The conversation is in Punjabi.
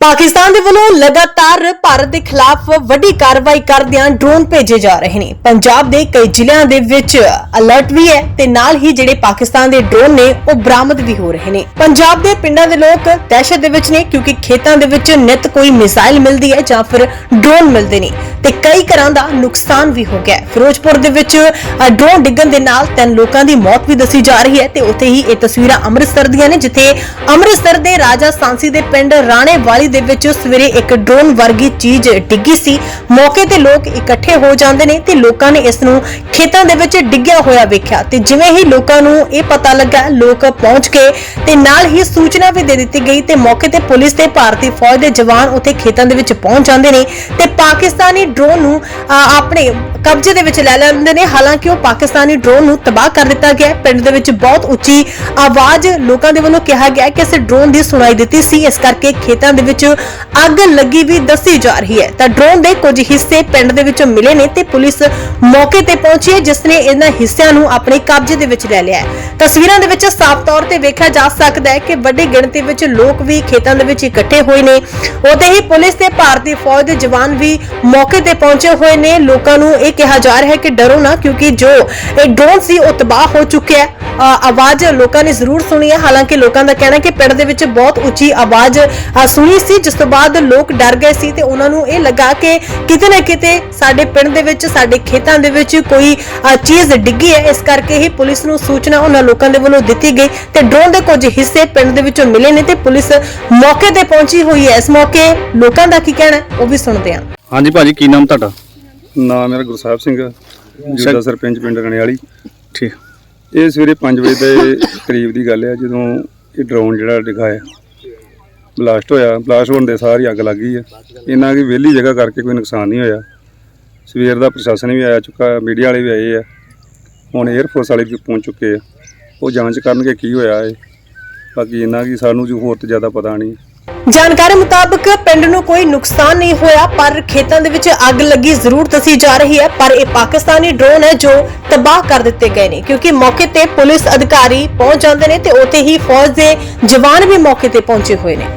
ਪਾਕਿਸਤਾਨ ਦੇ ਵੱਲੋਂ ਲਗਾਤਾਰ ਭਾਰਤ ਦੇ ਖਿਲਾਫ ਵੱਡੀ ਕਾਰਵਾਈ ਕਰਦਿਆਂ ਡਰੋਨ ਭੇਜੇ ਜਾ ਰਹੇ ਨੇ। ਪੰਜਾਬ ਦੇ ਕਈ ਜ਼ਿਲ੍ਹਿਆਂ ਦੇ ਵਿੱਚ ਅਲਰਟ ਵੀ ਹੈ ਤੇ ਨਾਲ ਹੀ ਜਿਹੜੇ ਪਾਕਿਸਤਾਨ ਦੇ ਡਰੋਨ ਨੇ, ਉਹ ਬਰਾਮਦ ਵੀ ਹੋ ਰਹੇ ਨੇ। ਪੰਜਾਬ ਦੇ ਪਿੰਡਾਂ ਦੇ ਲੋਕ ਦਹਿਸ਼ਤ ਦੇ ਵਿੱਚ ਨੇ ਕਿਉਂਕਿ ਖੇਤਾਂ ਦੇ ਵਿੱਚ ਨਿਤ ਕੋਈ ਮਿਸਾਈਲ ਮਿਲਦੀ ਹੈ ਜਾਂ ਫਿਰ ਡਰੋਨ ਮਿਲਦੇ ਨੇ ਤੇ ਕਈ ਘਰਾਂ ਦਾ ਨੁਕਸਾਨ ਵੀ ਹੋ ਗਿਆ ਫਿਰੋਜ਼ਪੁਰ ਦੇ ਵਿੱਚ ਡਰੋਨ ਡਿੱਗਣ ਦੇ ਨਾਲ ਤਿੰਨ ਲੋਕਾਂ ਦੀ ਮੌਤ ਵੀ ਦੱਸੀ ਜਾ ਰਹੀ ਹੈ ਤੇ ਉੱਥੇ ਹੀ ਇਹ ਤਸਵੀਰਾਂ ਅੰਮ੍ਰਿਤਸਰ ਦੀਆਂ ਨੇ, ਜਿੱਥੇ ਅੰਮ੍ਰਿਤਸਰ ਦੇ ਰਾਜਾ ਸਾਂਸੀ ਦੇ ਪਿੰਡ ਰਾਣੇ ਵਾਲੀ ਦੇ ਵਿੱਚ ਸਵੇਰੇ ਇੱਕ ਡਰੋਨ ਵਰਗੀ ਚੀਜ਼ ਡਿੱਗੀ ਸੀ। ਮੌਕੇ ਤੇ ਲੋਕ ਇਕੱਠੇ ਹੋ ਜਾਂਦੇ ਨੇ ਤੇ ਲੋਕਾਂ ਨੇ ਇਸ ਨੂੰ ਖੇਤਾਂ ਦੇ ਵਿੱਚ ਡਿੱਗਿਆ ਹੋਇਆ ਵੇਖਿਆ। ਤੇ ਜਿਵੇਂ ਹੀ ਲੋਕਾਂ ਨੂੰ ਇਹ ਪਤਾ ਲੱਗਾ, ਲੋਕ ਪਹੁੰਚ ਕੇ ਤੇ ਨਾਲ ਹੀ ਸੂਚਨਾ ਵੀ ਦੇ ਦਿੱਤੀ ਗਈ ਤੇ ਮੌਕੇ ਤੇ ਪੁਲਿਸ ਤੇ ਭਾਰਤੀ ਫੌਜ ਦੇ ਜਵਾਨ ਉੱਥੇ ਖੇਤਾਂ ਦੇ ਵਿੱਚ ਪਹੁੰਚ ਜਾਂਦੇ ਨੇ ਤੇ ਪਾਕਿਸਤਾਨੀ ਡਰੋਨ ਨੂੰ ਆਪਣੇ ਕਬਜ਼ੇ ਦੇ ਵਿੱਚ ਲੈ ਲੈਂਦੇ ਨੇ। ਹਾਲਾਂਕਿ ਉਹ ਪਾਕਿਸਤਾਨੀ ਡਰੋਨ ਨੂੰ ਤਬਾਹ ਕਰ ਦਿੱਤਾ ਗਿਆ। ਪਿੰਡ ਦੇ ਵਿੱਚ ਬਹੁਤ ਉੱਚੀ ਆਵਾਜ਼ ਲੋਕਾਂ ਦੇ ਵੱਲੋਂ ਕਿਹਾ ਗਿਆ ਕਿ ਇਸ ਡਰੋਨ ਦੀ ਸੁਣਾਈ ਦਿੱਤੀ ਸੀ। ਇਸ ਕਰਕੇ ਖੇਤਾਂ ਦੇ ਵਿੱਚ ਅੱਗ ਲੱਗੀ ਵੀ ਦੱਸੀ ਜਾ ਰਹੀ ਹੈ। ਤਾਂ ਡਰੋਨ ਦੇ ਕੁਝ ਹਿੱਸੇ ਪਿੰਡ ਦੇ ਵਿੱਚੋਂ ਮਿਲੇ ਨੇ ਤੇ ਪੁਲਿਸ ਮੌਕੇ ਤੇ ਪਹੁੰਚੀ ਹੈ, ਜਿਸ ਨੇ ਇਹਨਾਂ ਹਿੱਸਿਆਂ ਨੂੰ ਆਪਣੇ ਕਬਜ਼ੇ ਦੇ ਵਿੱਚ ਲੈ ਲਿਆ ਹੈ। ਤਸਵੀਰਾਂ ਦੇ ਵਿੱਚ ਸਾਫ਼ ਤੌਰ ਤੇ ਵੇਖਿਆ ਜਾ ਸਕਦਾ ਹੈ ਕਿ ਵੱਡੀ ਗਿਣਤੀ ਵਿੱਚ ਲੋਕ ਵੀ ਖੇਤਾਂ ਦੇ ਵਿੱਚ ਇਕੱਠੇ ਹੋਏ ਨੇ। ਉਤੇ ਹੀ ਪੁਲਿਸ ਤੇ ਭਾਰਤੀ ਫੌਜ ਦੇ ਜਵਾਨ ਵੀ ਮੌਕੇ ਤੇ ਪਹੁੰਚੇ ਹੋਏ ਨੇ। ਲੋਕਾਂ ਨੂੰ ਇਹ ਕਿਹਾ ਜਾ ਰਿਹਾ ਹੈ ਕਿ ਡਰੋ ਨਾ, ਕਿਉਂਕਿ ਜੋ ਇਹ ਡਰੋਨ ਸੀ, ਉਹ ਤਬਾਹ ਹੋ ਚੁੱਕਿਆ ਹੈ। ਆਵਾਜ਼ ਲੋਕਾਂ ਨੇ ਜ਼ਰੂਰ ਸੁਣੀ ਹੈ। ਹਾਲਾਂਕਿ ਲੋਕਾਂ ਦਾ ਕਹਿਣਾ ਹੈ ਕਿ ਪਿੰਡ ਦੇ ਵਿੱਚ ਬਹੁਤ ਉੱਚੀ ਆਵਾਜ਼ ਸੁਣੀ ਸੀ। ਜਿਸ ਤੋਂ ਬਾਅਦ ਲੋਕ ਡਰ ਗਏ ਸੀ ਤੇ ਉਹਨਾਂ ਨੂੰ ਇਹ ਲੱਗਾ ਕਿ ਕਿਤੇ ਨਾ ਕਿਤੇ ਸਾਡੇ ਪਿੰਡ ਦੇ ਵਿੱਚ ਸਾਡੇ ਖੇਤਾਂ ਦੇ ਵਿੱਚ ਕੋਈ ਚੀਜ਼ ਡਿੱਗੀ ਹੈ। ਇਸ ਕਰਕੇ ਹੀ ਪੁਲਿਸ ਨੂੰ ਸੂਚਨਾ ਉਹਨਾਂ ਲੋਕਾਂ ਦੇ ਵੱਲੋਂ ਦਿੱਤੀ ਗਈ ਤੇ ਡਰੋਨ ਦੇ ਕੁਝ ਹਿੱਸੇ ਪਿੰਡ ਦੇ ਵਿੱਚੋਂ ਮਿਲੇ ਨੇ ਤੇ ਪੁਲਿਸ ਮੌਕੇ ਤੇ ਪਹੁੰਚੀ ਹੋਈ ਹੈ। ਇਸ ਮੌਕੇ ਲੋਕਾਂ ਦਾ ਕੀ ਕਹਿਣਾ ਹੈ, ਉਹ ਵੀ ਸੁਣਦੇ ਹਾਂ। ਹਾਂਜੀ ਭਾਜੀ ਕੀ ਨਾਮ ਤੁਹਾਡਾ? ਨਾਮ ਮੇਰਾ ਗੁਰਸਾਹਿਬ ਸਿੰਘ ਜਿਹੜਾ ਸਰਪੰਚ ਪਿੰਡ ਰਣੇ ਵਾਲੀ ਠੀਕ। ਇਹ ਸਵੇਰੇ 5 ਵਜੇ ਦੇ ਕਰੀਬ ਦੀ ਗੱਲ ਹੈ ਜਦੋਂ ਇਹ ਡਰੋਨ ਜਿਹੜਾ ਡਿੱਗਾ ਬਲਾਸਟ ਹੋਇਆ ਬਲਾਸਟ ਹੋਣ ਦੇ ਸਾਰੀ ਅੱਗ ਲੱਗ ਗਈ ਹੈ ਇਹਨਾਂ ਦੀ ਵਿਹਲੀ ਜਗ੍ਹਾ ਕਰਕੇ ਕੋਈ ਨੁਕਸਾਨ ਨਹੀਂ ਹੋਇਆ। ਸਵੇਰ ਦਾ ਪ੍ਰਸ਼ਾਸਨ ਵੀ ਆਇਆ ਚੁੱਕਾ ਮੀਡੀਆ ਵਾਲੇ ਵੀ ਆਏ ਆ। ਹੁਣ 에ਅਰਫੋਰਸ ਵਾਲੇ ਵੀ ਪਹੁੰਚ ਚੁੱਕੇ ਆ। ਉਹ ਜਾਂਚ ਕਰਨਗੇ ਕੀ ਹੋਇਆ ਹੈ ਬਾਕੀ ਇਹਨਾਂ ਕੀ ਸਾਨੂੰ ਜੋ ਹੋਰ ਤੇ ਜ਼ਿਆਦਾ ਪਤਾ ਨਹੀਂ। ਜਾਣਕਾਰੀ ਮੁਤਾਬਕ ਪਿੰਡ ਨੂੰ ਕੋਈ ਨੁਕਸਾਨ ਨਹੀਂ ਹੋਇਆ, ਪਰ ਖੇਤਾਂ ਦੇ ਵਿੱਚ ਅੱਗ ਲੱਗੀ ਜ਼ਰੂਰ ਦੱਸੀ ਜਾ ਰਹੀ ਹੈ, ਪਰ ਇਹ ਪਾਕਿਸਤਾਨੀ ਡਰੋਨ ਹੈ ਜੋ ਤਬਾਹ ਕਰ ਦਿੱਤੇ ਗਏ ਨੇ, ਕਿਉਂਕਿ ਮੌਕੇ ਤੇ ਪੁਲਿਸ ਅਧਿਕਾਰੀ ਪਹੁੰਚ ਜਾਂਦੇ ਨੇ ਤੇ ਉੱਥੇ ਹੀ ਫੌਜ ਦੇ ਜਵਾਨ ਵੀ ਮੌਕੇ ਤੇ ਪਹੁੰਚੇ ਹੋਏ ਨੇ।